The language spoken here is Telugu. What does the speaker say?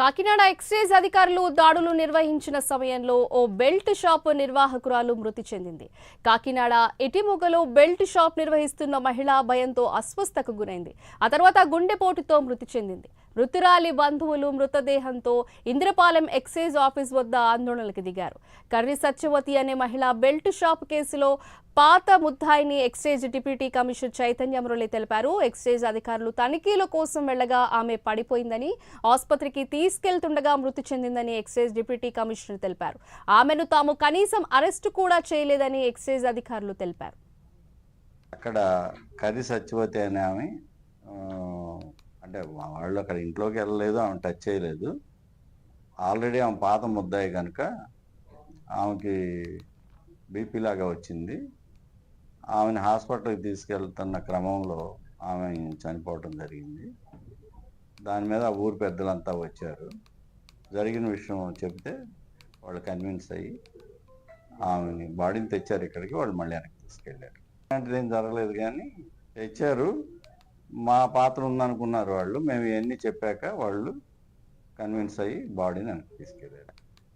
కాకినాడ ఎక్సైజ్ అధికారులు దాడులు నిర్వహించిన సమయంలో ఓ బెల్ట్ షాప్ నిర్వాహకురాలు మృతి చెందింది. కాకినాడ ఎటిమొగలో బెల్ట్ షాప్ నిర్వహిస్తున్న మహిళ భయంతో అస్వస్థకు గురైంది. ఆ తర్వాత గుండెపోటుతో మృతి చెందింది. మృతురాలి బంధువులు మృతదేహంతో ఇంద్రపాలెం ఎక్సైజ్ ఆఫీస్ వద్ద ఆందోళనలకు దిగారు. కర్రి సత్యవతి అనే మహిళ బెల్ట్ షాప్ కేసులో పాత ముద్దాయిని excise deputy commissioner Chaitanya Murali తెలిపారు. ఎక్సైజ్ అధికారులు తనిఖీల కోసం వెళ్ళగా ఆమె పడిపోయిందని ఆసుపత్రికి తీసుకెళ్తుండగా మృతి చెందిందని ఎక్సైజ్ డిప్యూటీ కమిషనర్ తెలిపారు. ఆమెను తాము కనీసం అరెస్టు కూడా చేయలేదని ఎక్సైజ్ అధికారులు తెలిపారు. అక్కడ కది సత్యవతి అనే ఆమె అంటే వాళ్ళు అక్కడ ఇంట్లోకి వెళ్ళలేదు ఆమె టచ్ చేయలేదు. ఆల్రెడీ ఆమె పాత ముద్దాయి కనుక ఆమెకి బీపీ లాగా వచ్చింది. ఆమెను హాస్పిటల్కి తీసుకెళ్తున్న క్రమంలో ఆమె చనిపోవటం జరిగింది. దాని మీద ఊరు పెద్దలంతా వచ్చారు. జరిగిన విషయం చెప్తే వాళ్ళు కన్విన్స్ అయ్యి ఆమెని బాడీని తెచ్చారు ఇక్కడికి వాళ్ళు మళ్ళీ వెనక్కి తీసుకెళ్ళారు. అలాంటిది ఏం జరగలేదు కానీ తెచ్చారు. మా పాత్ర ఉందనుకున్నారు వాళ్ళు. మేము ఇవన్నీ చెప్పాక వాళ్ళు కన్విన్స్ అయ్యి బాడీని తీసుకెళ్ళారు.